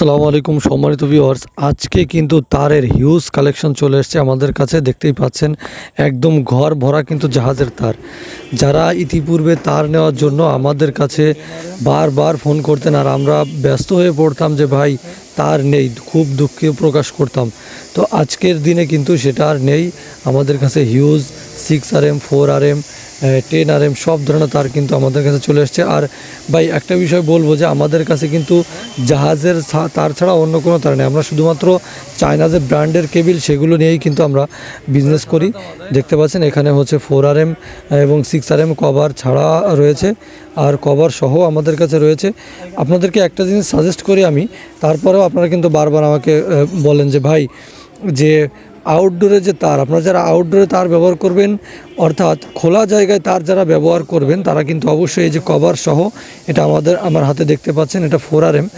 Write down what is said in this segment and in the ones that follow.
আসসালামু আলাইকুম সম্মানিত ভিউয়ার্স আজকে কিন্তু তারের হিউজ কালেকশন চলে এসেছে আমাদের কাছে। দেখতেই পাচ্ছেন, একদম ঘর ভরা কিন্তু জাহাজের তার। যারা ইতিপূর্বে তার নেওয়ার জন্য আমাদের কাছে বারবার ফোন করতেন আর আমরা ব্যস্ত হয়ে পড়তাম যে, ভাই তার নেই, খুব দুঃখে প্রকাশ করতাম। তো আজকের দিনে কিন্তু সেটা আর নেই। আমাদের কাছে huge six R M four R M ten R M সব ধরনের তার কিন্তু আমাদের কাছে চলে এসছে। আর ভাই, একটা বিষয় বলব যে আমাদের কাছে কিন্তু জাহাজের তার ছাড়া অন্য কোনো তার নেই। আমরা শুধুমাত্র চায়না যে ব্র্যান্ডের কেবিল সেগুলো নিয়েই কিন্তু আমরা বিজনেস করি। দেখতে পাচ্ছেন, এখানে হচ্ছে ফোর আর এম এবং সিক্স আর এম কভার ছাড়া রয়েছে। আর কভার সহ আমাদের কাছে রয়েছে। আপনাদেরকে একটা জিনিস সাজেস্ট করি আমি, তারপরেও আপনারা কিন্তু বারবার আমাকে বলেন যে, ভাই, যে আউটডোরে যে তার, আপনারা যারা আউটডোরে তার ব্যবহার করবেন, অর্থাৎ খোলা জায়গায় তার যারা ব্যবহার করবেন, তারা কিন্তু অবশ্যই এই যে কভার সহ, এটা আমাদের, আমার হাতে দেখতে পাচ্ছেন, এটা ফোর আর এম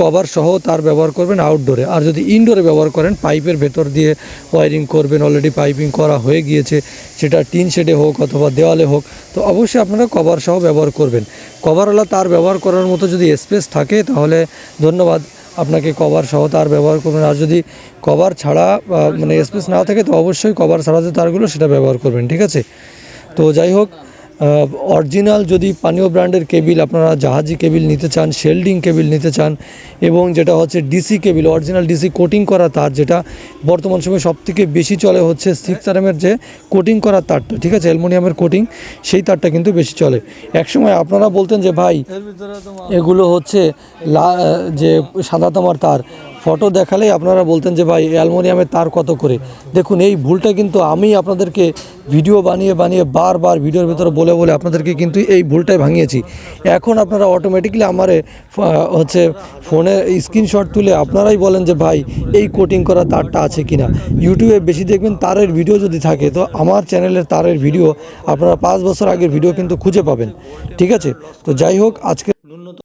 কভার সহ তার ব্যবহার করবেন আউটডোরে আর যদি ইনডোরে ব্যবহার করেন, পাইপের ভেতর দিয়ে ওয়ারিং করবেন অলরেডি পাইপিং করা হয়ে গিয়েছে, সেটা টিন শেডে হোক অথবা দেওয়ালে হোক, তো অবশ্যই আপনারা কভার সহ ব্যবহার করবেন। কভারওয়ালা তার ব্যবহার করার মতো যদি স্পেস থাকে, তাহলে ধন্যবাদ, আপনাকে কভার সহ তার ব্যবহার করবেন। আর যদি কভার ছাড়া মানে স্পেস না থাকে, তো অবশ্যই কভার ছাড়া যে তারগুলো, সেটা ব্যবহার করবেন, ঠিক আছে? তো যাই হোক অরিজিনাল যদি পানীয় ব্র্যান্ডের কেবিল আপনারা জাহাজি কেবিল নিতে চান শেল্ডিং কেবিল নিতে চান এবং যেটা হচ্ছে DC cable original DC coating করা তার যেটা বর্তমান সময়ে সবথেকে বেশি চলে হচ্ছে সিক্স আরএমের যে কোটিং করা তারটা ঠিক আছে? অ্যালমোনিয়ামের কোটিং সেই তারটা কিন্তু বেশি চলে। একসময় আপনারা বলতেন যে ভাই এগুলো হচ্ছে লা- যে সাদা তামার তার ফটো দেখালেই আপনারা বলতেন যে ভাই অ্যালমোনিয়ামের তার কত করে? দেখুন, এই ভুলটা কিন্তু আমি আপনাদেরকে ভিডিও বানিয়ে বানিয়ে বারবার ভিডিওর ভিতরে বলে বলে আপনাদেরকে কিন্তু এই ভুলটাই ভাঙিয়েছি। এখন আপনারা অটোমেটিকলি আমারে হচ্ছে ফোনে স্ক্রিনশট তুলে আপনারাই বলেন যে ভাই, এই কোটিং করা তারটা আছে কি না ইউটিউবে বেশি দেখবেন তারের ভিডিও যদি থাকে, তো আমার চ্যানেলের তারের ভিডিও আপনারা পাঁচ বছর আগের ভিডিও কিন্তু খুঁজে পাবেন। ঠিক আছে? তো যাই হোক, আজকে